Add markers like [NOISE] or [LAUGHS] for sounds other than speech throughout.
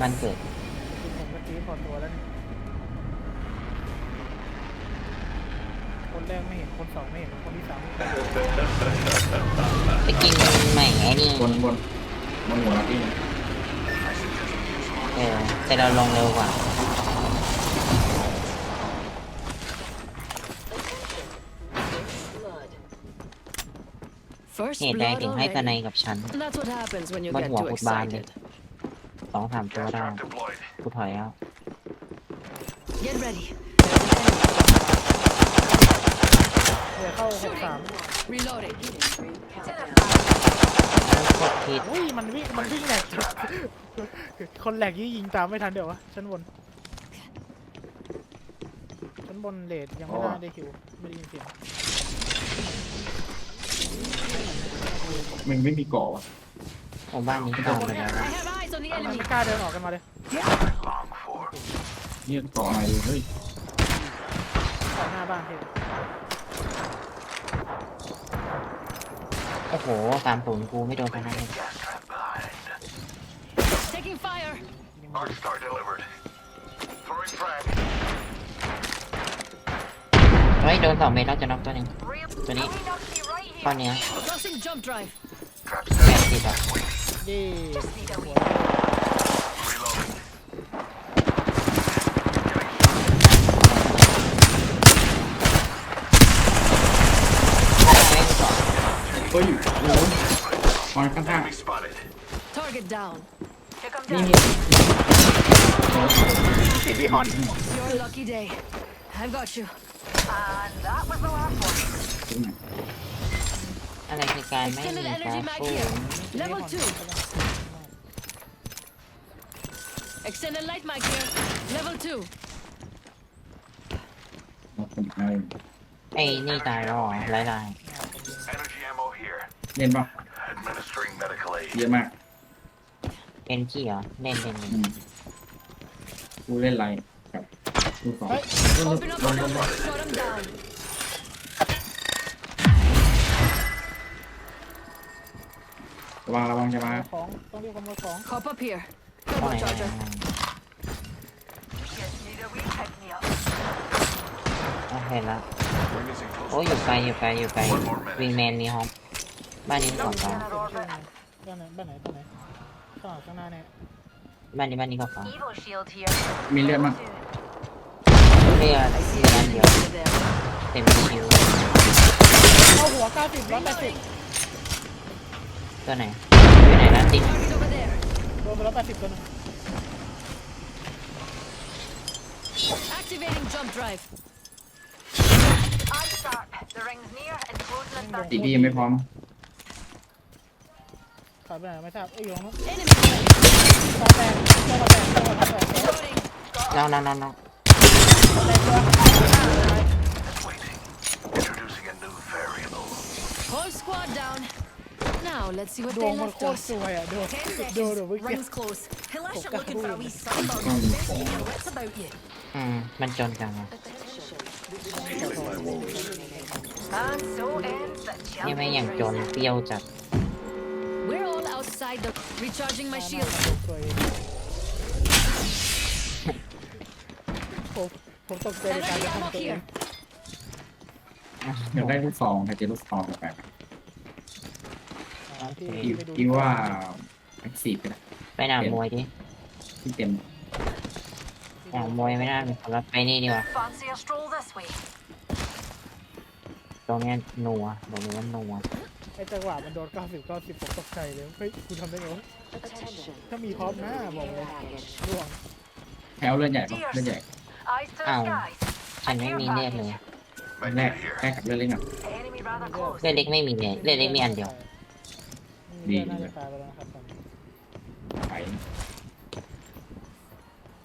บ้านเกิดผมเมื่อกี้พอตัวแล้วนี่คนแรกไม่เห็นคนสองไม่เห็นคนที่สามไม่เห็นไปกินใหม่ไอ้นี่บนบนบนหัวเราพี่เออแต่เราลงเร็วกว่า First เหตุใด blood ถึงให้ทนาย already. กับฉัน That's what happens when you บน get หัว too ฟุตบาลเลย excited. สองสามตัวได้ Deployed. กูถอยแล้ว Get ready. เดี๋ยวเข้าหกสาม Reloading. กดผิดอุ้ยมันวิ่งมันวิ่งแหลก คนแหลกยี่ยิงตามไม่ทันเดี๋ยววะชั้นบนชั้นบนเลดยังไม่น่าได้คิวไม่ได้ยินเสียงมันไม่มีเกาะวะ โอ้บ้านนี้เข้าไปแล้ว I have eyes on the มัน enemy. ไม่กล้าเดินออกกันมาเลย Long for. เนี่ยเกาะอะไรเฮ้ยออกหน้าบ้านพี่โอ้โหสามศูนย์กูไม่โดนพนันเลย Gas trap behind. Taking fire. Arc star delivered. Throwing frag. เฮ้ยโดนสองเมตรแล้วจะน็อกตัวหนึ่งตัวนี้ข้อเนี้ย Tossing jump drive. Trap แป set. ดสิบอะ ดี Reloading. ไม่สองเฮ้ยโอ้โหมอนข้าง Enemy spotted. Target down. ๆนี่นี่พี่ฮอน Your lucky day. I've got you. อะไรคือการไม่มี Extended กา energy ร mag ฟู here. Level two. Extended light mag here. Level two. เราผมอีกอะไรไอ้นี่ตายแล้วเหรอหลาย Energy ammo here. เล่นปะ Administering medical เย aid. อะมากๆเอ็นจีเหรอเล่นเล่นเล่นอืมกูเล่นไรกับลูกสอง Open up the door. Shut him down. ระวังระวังจะมาของ ต้องเรียกขโมยของ Hop up here. ข้อ Turbo ไหน charger. โอเคแล้ว Witnessing close. โอ้ยอยู่ไกลอยู่ไกลอยู่ไกลวิงแมนมีฮอปบ้านนี้ก่อนฟ้าบ้านไหนบ้านไหนบ้านไหนข้างหลังข้างหน้าเนี่ยบ้านนี้บ้านนี้ก่อนฟ้า Evo shield here. มีเลือดมั้งเรียกเสียเดียวเต็มคิวเอาหัวเก้าสิบร้อยแปดสิบตัวไหนอยู่ไหนนะติด Target over there. โดนไปร้อยแปดสิบตัวหนึง Activating jump drive. Eye sharp. The ring's near and closing in ตี 30. พี่ยังไม่พร้อม ขาดไปไหนไม่ทราบเอ้ยอยู่ตรงนู้น Enemy. ตาแตกตัวมาแตกตัวมาแตกตัว Reloading. น้องน้องน้องน้อง แตกตัว Waiting. Introducing a new variable. Whole squad down. Now let's see what ดว they งมัน left โคตร us. สวยอ่ะดู Ten ดู seconds. ดูเมื่อกี้ Rings close. Hilash Oh, looking for a wee Kakuri. sunburn. Oh, Best oh. keep your wits about you. อืมมันจนจังอะ And so ends the นี่ไม่อย่างจน champion เปรี้ยวจัด We're all outside the recharging my shield. สวยผมผมตกใจในการ Energy จะ ammo ทำตัวเอง here. อยากได้ลูกซองใครจะลูกซองแปลกที่ๆพี่ไปดูพี่ว่าแอคซีฟก็ได้ไปหนามมวยดิที่เต็ม หนามมวยไม่น่ามีสำหรับไปนี่ดีกว่า Fancy a stroll this way. ตรงเนี้ยนัวบอกเลยว่านัวไอ้จังหวะมันโดน 90 90ผมตกใจเลย เฮ้ยกูทำได้ไงวะถ้ามีพร้อมหน้าบอกเลยร่วงแถวเลือดใหญ่ปะเลือดใหญ่ Eyes to the Ow. skies. ฉันไม่มีเลือดเลยแร Med ก here. แรกกับเลือดเล็กอะ Enemy rather close. เลือดเล็กไม่มีเลยเลือดเล็กมีอันเดียวดีดีน่าจะตายไปแล้วนะครับตอนนี้ไป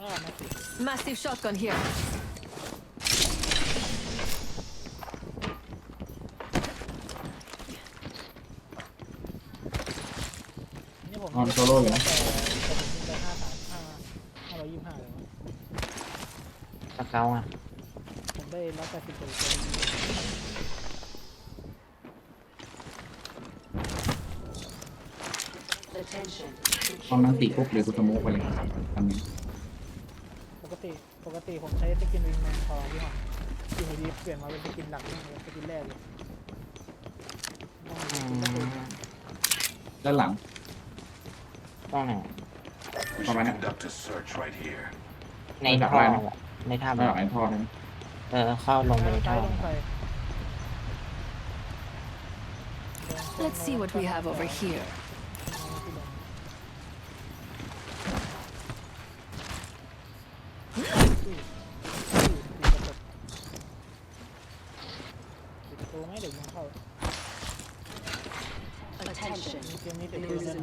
อ่ามาสิ Massive shotgun here. นี่ผมนอนโซโล่อยู่นะแต่ผมยิงไปห้าสามห้าห้าร้อยยี่สิบห้าเลยวะสเกลอะผมได้ร้อยแปดสิบตัว Attention. ตอนนั้นติปุ๊บเลยกูสโมกไปเลยทำนี้ปก ติ ปกติผมใช้สกินวิงแมนทองพี่หอมที่หูดีเปลี่ยนมาเป็นสกินหลักนี่เลยสกินแรกเลยต้องอืมีสกินมด้านหลังต้องไหน We Come should on. conduct a search right here. ในระดับท่ออะไรนะอะในถ้ำด้านหลัอะงไอ้ทอดนะเออ เข้าลงไปในใช้ท่อลงไป Let's see what we have over here. ปิดประตูไหมเดี๋ยวมันเข้า Attention. มีเกมนี้แต่คือนั่น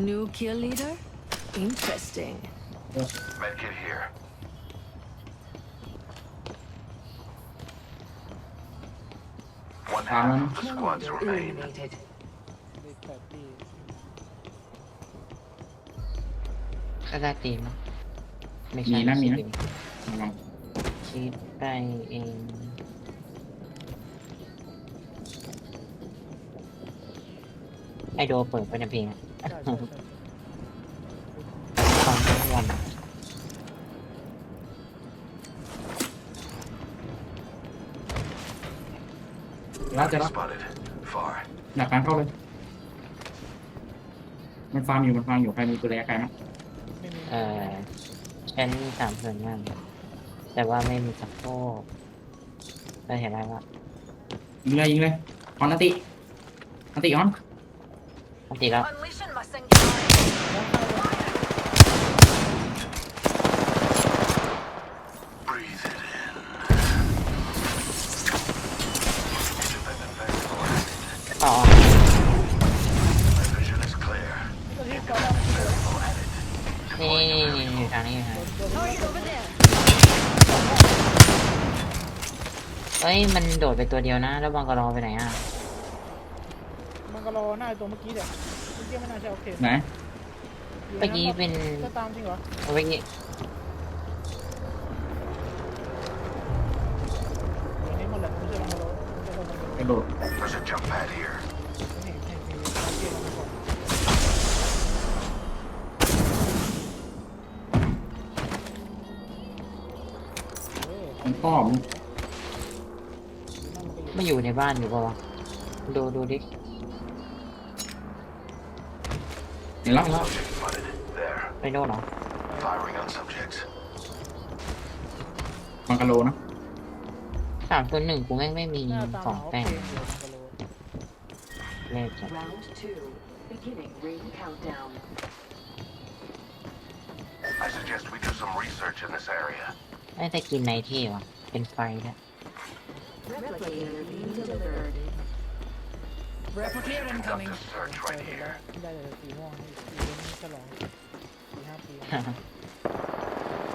New kill leader? Interesting. Medkit here. One half of the squads remain. เด็กแปดปีก็ได้ตีมั้งไม่ใช่มีนะมีนะคิดระวังคิดไปเองไอโดเปิดไปในเพลงอะใช่ใช่ใช่ ฟังทั้งวันแล้วจะรับ Spotted. Far. หลักการเข้าเลย มันฟาร์มอยู่ มันฟาร์มอยู่ใครมีตัวแรกใครมั้ยไม่มีเออฉันมีสามส่วนมากแต่ว่าไม่มีสักโคกก็เห็นแล้วว่ายิงเลยยิงเลยออนนันตินันติออน ปกติแล้ว Unleashing my singularity. Breathe it in. Independent vessel added. อ๋อ My vision is clear. ก็ที่ตอนแรก Vessel added. นี่อยู่ทางนี้อยู่ทางนี้ Target over there. เฮ้ย มันโดดไปตัวเดียวนะ แล้วบังกะรอไปไหนอะ มันก็รอหน้าตัวเมื่อกี้เดี๋ยวเมื่อกี้ไม่น่าใช่โอเคไหนเมื่อกี้เป็นจะตามจริงเหรอเอาไว้งี้เดี๋ยวนี้หมดแหละไม่ใช่มันรอไม่ใช่มันรอกระโดด There's a jump pad here. เห็นเห็นมีการเกมมันก่อนเออมันพ่อมึงนั่นมันก็อยู่ไม่อยู่ในบ้านอยู่ปะวะดูดูดิ เห็นแล้ว Subject spotted. There. ไปโน่นเหรอ Firing on subjects. มังกะโลนะสามตัวหนึ่งกูแม่งไม่มีหน้าตาสองโอแป้งเคอยู่มันก็รู้เลขจ้ะ Round two, beginning ring countdown. I suggest we do some research in this area. ไอ้แต่กินในที่วะเป็นไฟนะ Replicator being delivered. Replicator Conduct a search right here. [LAUGHS] ได้แต่สีม่วงนี่สีเหลืองนี่ฉลองสี่ห้าปี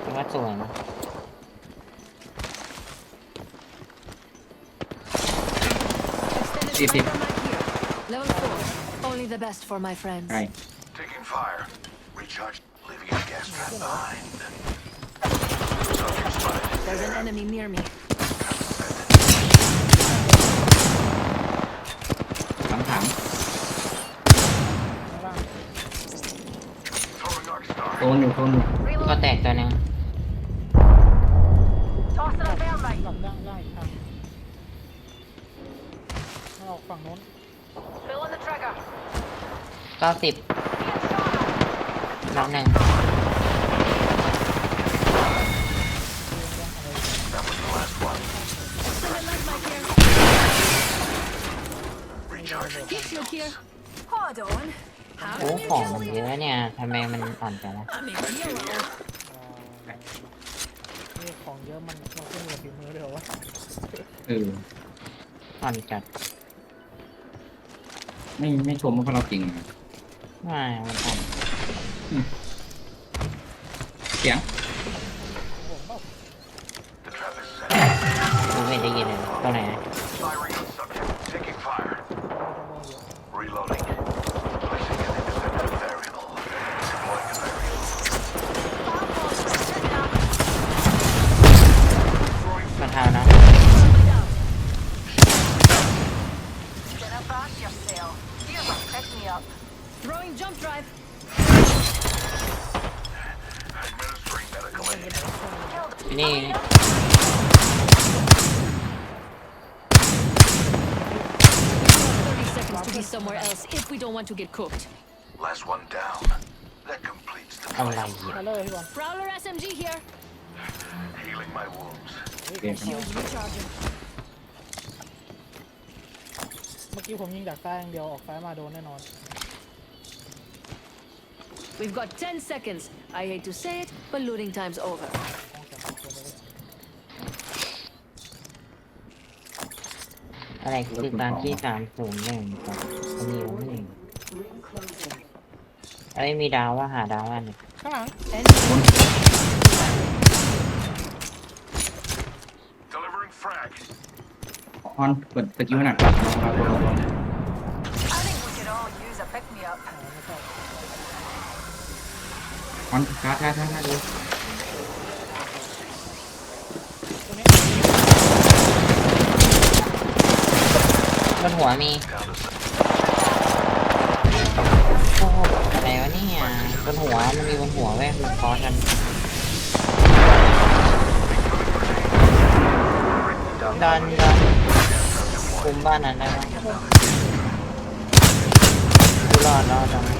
คิดว่าสวยนะ Extended Deep, deep. sniper mag here. Level four. Only the best for my friends. ไกล Taking fire. Recharge. Leaving a gas trap behind. Subject spotted. There's an enemy near me. นอยู่โซนอยู่ก็ Reload. แตกตัวหนึ่ง Tossing a thermite. หลังล่างล่างอีกทางมาออกฝั่งโน้น Pulling the trigger. เก้าสิบ Being shot at. น้องหนึ่ง That was the last one. Recharging. Heat shield here. Hold on. โอ้ของมันเยอะเนี่ยทำไมมันอ่อนจังวะ I'm a hero. อ่านี่ของเยอะมันมันขึ้นกับฝีมือเลยเหรอวะเอออ่อนจัดไม่ไม่ชมว่าเราเก่งนะไม่มันอ่อนเสียงผมเปล่า The trap is set. กูไม่ได้ยินเลยตัวไหน Firing นี่ Thirty seconds to be somewhere else if we don't want to get cooked. Last one down. That completes the อะไร plan. อ่ะ มาเลยพี่บอล Prowler SMG here. Healing my wounds. โอเคครับ Shields recharging. เมื่อกี้ผมยิงจากซ้ายอย่างเดียวออกซ้ายมาโดนแน่นอน We've got 10 seconds. I hate to say it, but looting time's over. อะไรคือการที่สามศูนย์หนึ่งกับอันนี้หนึ่ง Ring closing. เอ้ยมีดาวว่าหาดาวว่าหนึ่งข้างหลัง Enemy. Delivering frag. ออนเปิดสกิลหนักครับลองลองลอง I think we could all use a pick me up. อ่าไม่ใช่ ออนช้าช้าช้าช้าดู ตัวนี้ บนหัวมีโอ้โหอะไรวะเนี่ยบนหัวมันมีบนหัวเว้ยมันคอฉันดันดันคุมบ้านนั้นได้ไหมกูรอดรอดรอด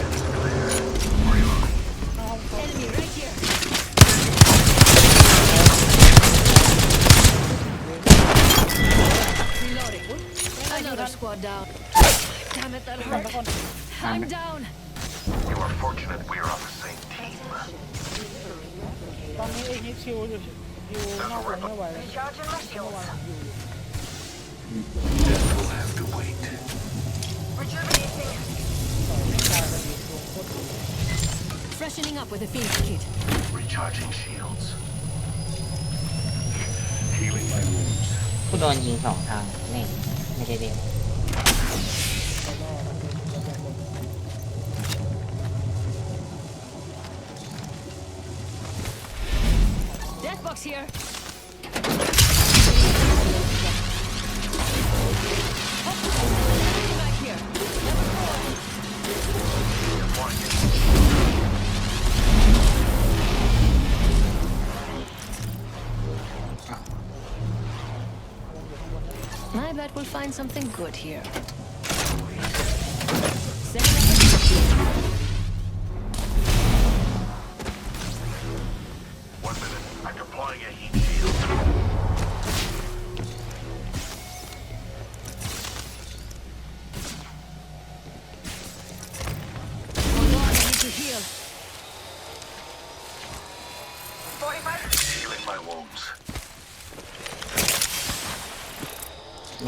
down. Damn it, that ตะ hurt. คน I'm down. You are fortunate we are on the same team. ตอนนี้ไอ้ฮิตชิวอยู่อยู่นอกวงไม่ไหวแล้ว Recharging my เมื่อวาน shields. ผมอยู่ Death will have to wait. Rejuvenating. ต่อยไม่ตายกันดีวงโคตรดี Freshening up with a Phoenix kit. Recharging shields. Healing my wounds. กูโดนยิงสองทางนี่ไม่ได้เดียว แล้วก็ Deathbox here. will find something good here.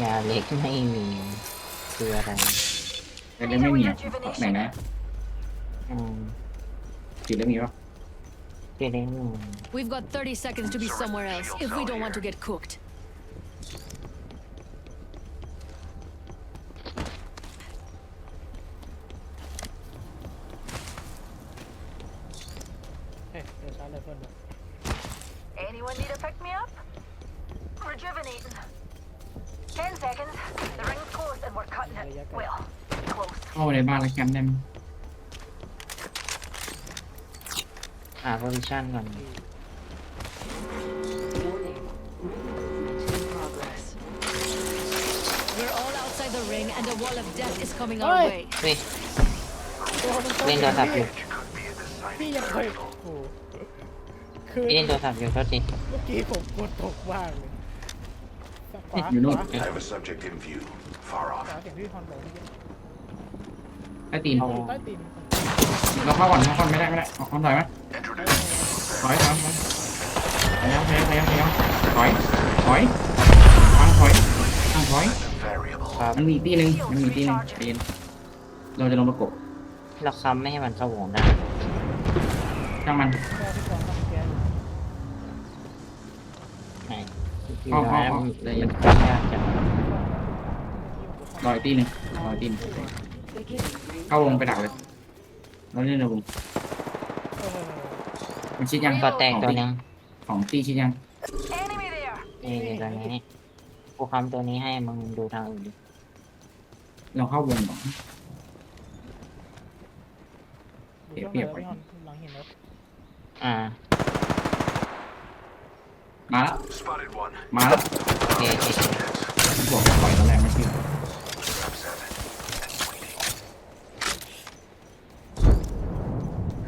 ยาเล็กไม่มีคืออะไรแต่เล่นไม่มีอะไหนนะอืมติดเรื่องนี้ป่ะคือเล็กมี We've got 30 seconds to be somewhere else if we don't want to get cooked. Well, close. เข้าไปในบ้านแล้วกันได้ไหม หาโพซิชันก่อน Warning. Movement in progress. We're all outside the ring and a wall of death is coming Oi! our way. เฮ้ย ตัวมันต้อง เล่นโทรศัพท์อยู่ It could be a deciding พี่ยังเคย factor. โอ้โหคือ พี่เล่นโทรศัพท์อยู่โทษที เมื่อกี้ผมกดตกบ้างเลยขวา อยู่นู่น ขวา I have a subject in view. Far ข off. วาเสียงที่ฮอนบอกเมื่อกี้ใต้ตีนเอาอยู่ใต้ตีนเราเข้าก่อนเข้าก่อนไม่ได้ไม่ได้ออนถอยไหม Introduce. ถอยถอยถอยพยายามพยายามพยายามพยายามถอยถอยทางถอยทางถอย Variable. ครับมันมีอีกที่หนึ่งมันมีอีกที่หนึ่งใจเย็นเราจะลงประกบเราค้ำไม่ให้มันเข้าวงได้ช่างมันแก้ที่กองทำแก๊สไหนที่เอาเอา ร้านเอามันใจเย็นยากจัง รออีกที่หนึ่งรออีกที่หนึ่ง Beginning ring เข้าวงไปดักเลยเราเล่นในวงเออมันชิดยังก็แตกตัวหนึงของตีชิดยัง Enemy there. นี่อยู่ตรงนี้กูค้ำตัวนี้ให้มึงดูทางอื่นดิเราเข้าวงก่อนสียช่วงเปไหนรียบแล้วไปพี่หอนหลังเห็นแล้วอ่า มาแล้ว Spotted one. มาแล้วโอเคโอเค Heads. บอกจะปล่อยตอนแรกไม่เชื่อ Trap set. And waiting.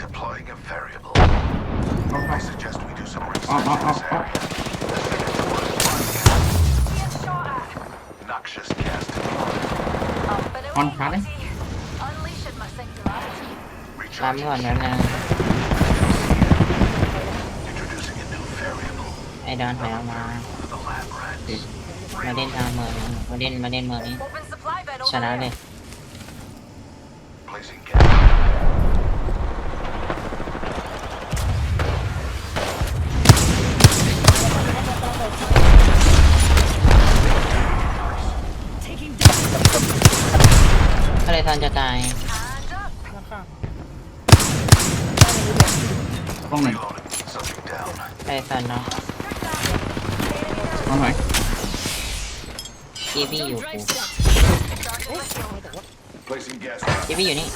Deploying a variable. เข้าไป I suggest we do some Oh, research oh, in this oh, oh. area. The second one is one. Being shot at. Noxious gas to be Up and On away, panic? Mutty. Unleashing my singularity. ตาม recharging. ก่อนแล้วนะ Introducing a new variable. ไอ้ดอนถอยออกมา The lab rats. มาเล่นทางเมืองนี้มาเล่นมาเล่นเมืองนี้ Open supply bin ช over นะเล there. ย Placing ทันจะตายรห้องไหนไททันเนาะห้องไหนเจบี้อยู่กูเจบี้อยู่นี่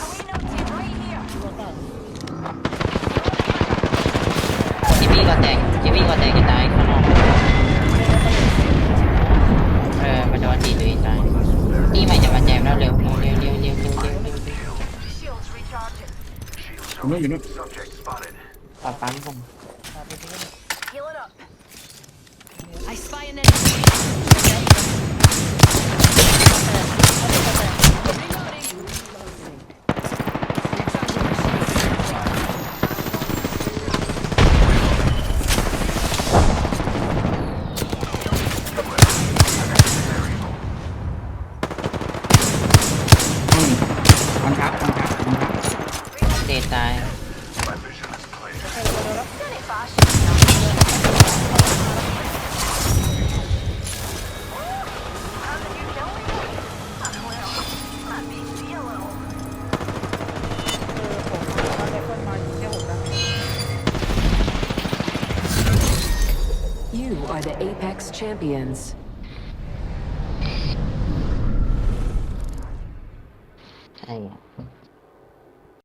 จีบี้ก็แตกเจบี้ก็แตกจะตายข้างนอก อยู่นู่นอยู่นู่นตัดตันผมตัดไปที่นี่ Heal it up. I spy an enemy. บังคับบัง Champions.